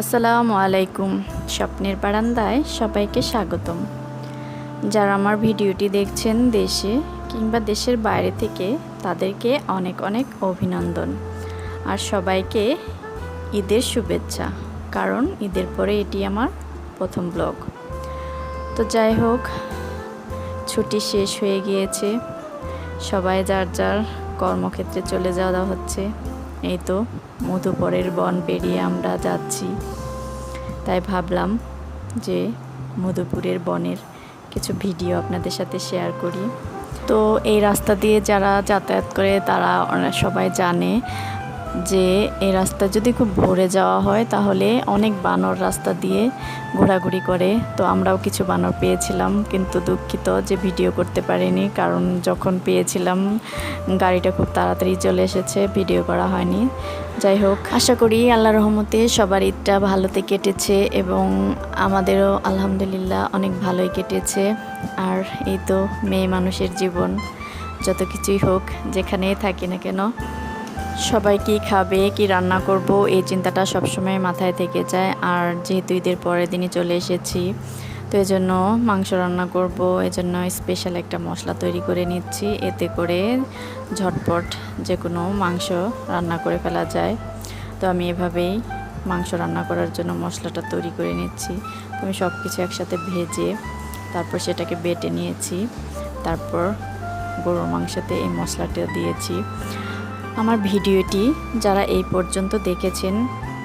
আসসালামু আলাইকুম। স্বপ্নের বারান্দায় সবাইকে স্বাগতম। যারা আমার ভিডিওটি দেখছেন দেশে কিংবা দেশের বাইরে থেকে, তাদেরকে অনেক অনেক অভিনন্দন। আর সবাইকে ঈদের শুভেচ্ছা, কারণ ঈদের পরে এটি আমার প্রথম ব্লগ। তো যাই হোক, ছুটি শেষ হয়ে গিয়েছে। সবাই যার যার কর্মক্ষেত্রে চলে যাওয়া হচ্ছে। এই তো, মধুপরের বন পেরিয়ে আমরা যাচ্ছি। তাই ভাবলাম যে মধুপুরের বনের কিছু ভিডিও আপনাদের সাথে শেয়ার করি। তো এই রাস্তা দিয়ে যারা যাতায়াত করে তারা সবাই জানে যে এই রাস্তা যদি খুব ভরে যাওয়া হয়, তাহলে অনেক বানর রাস্তা দিয়ে ঘোরাঘুরি করে। তো আমরাও কিছু বানর পেয়েছিলাম, কিন্তু দুঃখিত যে ভিডিও করতে পারিনি, কারণ যখন পেয়েছিলাম, গাড়িটা খুব তাড়াতাড়ি চলে এসেছে, ভিডিও করা হয়নি। যাই হোক, আশা করি আল্লাহ রহমতে সবার ঈদটা ভালোতে কেটেছে এবং আমাদেরও আলহামদুলিল্লাহ অনেক ভালোই কেটেছে। আর এই তো মেয়ে মানুষের জীবন, যত কিছুই হোক, যেখানেই থাকি না কেন। সবাই কি খাবে, কি রান্না করব, এই চিন্তাটা সবসময় মাথায় থেকে যায়। আর যেহেতু ঈদের পরের দিনই চলে এসেছি, তো এই জন্য মাংস রান্না করব, এজন্য স্পেশাল একটা মশলা তৈরি করে নিচ্ছি। এতে করে ঝটপট যে কোনো মাংস রান্না করে ফেলা যায়। তো আমি এভাবেই মাংস রান্না করার জন্য মশলাটা তৈরি করে নিচ্ছি। আমি সব কিছু একসাথে ভেজে তারপর সেটাকে বেটে নিয়েছি। তারপর গরুর মাংসতে এই মশলাটা দিয়েছি। আমার ভিডিওটি যারা এই পর্যন্ত দেখেছেন,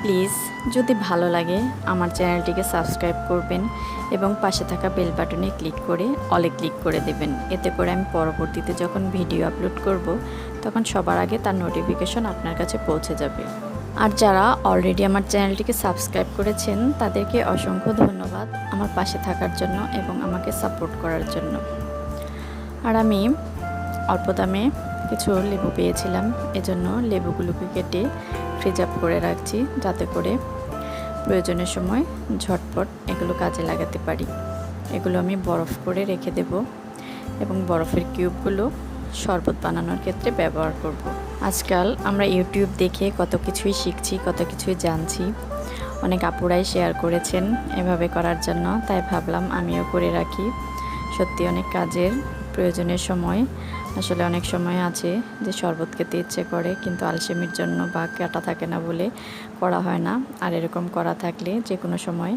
প্লিজ যদি ভালো লাগে আমার চ্যানেলটিকে সাবস্ক্রাইব করবেন এবং পাশে থাকা বেল বাটনে ক্লিক করে অলে ক্লিক করে দেবেন। এতে করে আমি পরবর্তীতে যখন ভিডিও আপলোড করব, তখন সবার আগে তার নোটিফিকেশন আপনার কাছে পৌঁছে যাবে। আর যারা অলরেডি আমার চ্যানেলটিকে সাবস্ক্রাইব করেছেন, তাদেরকে অসংখ্য ধন্যবাদ আমার পাশে থাকার জন্য এবং আমাকে সাপোর্ট করার জন্য। আর আমি অল্প দামে কিছু লেবু পেয়েছিলাম। এজন্য লেবুগুলোকে কেটে ফ্রিজ আপ করে রাখছি যাতে করে প্রয়োজনের সময় ঝটপট এগুলো কাজে লাগাতে পারি। এগুলো আমি বরফ করে রেখে দেব এবং বরফের কিউবগুলো শরবত বানানোর ক্ষেত্রে ব্যবহার করব। আজকাল আমরা ইউটিউব দেখে কত কিছুই শিখছি, কত কিছুই জানছি। অনেক আপুরাই শেয়ার করেছেন এভাবে করার জন্য, তাই ভাবলাম আমিও করে রাখি। সত্যি অনেক কাজের প্রয়োজনের সময় আসলে অনেক সময় আছে যে শরবত খেতে ইচ্ছে করে, কিন্তু আলসেমির জন্য বা কাটা থাকে না বলে করা হয় না। আর এরকম করা থাকলে যে কোনো সময়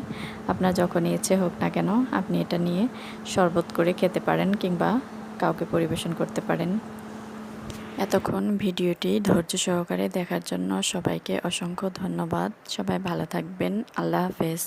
আপনার যখন ইচ্ছে হোক না কেন আপনি এটা নিয়ে শরবত করে খেতে পারেন কিংবা কাউকে পরিবেশন করতে পারেন। এতক্ষণ ভিডিওটি ধৈর্য সহকারে দেখার জন্য সবাইকে অসংখ্য ধন্যবাদ। সবাই ভালো থাকবেন। আল্লাহ হাফেজ।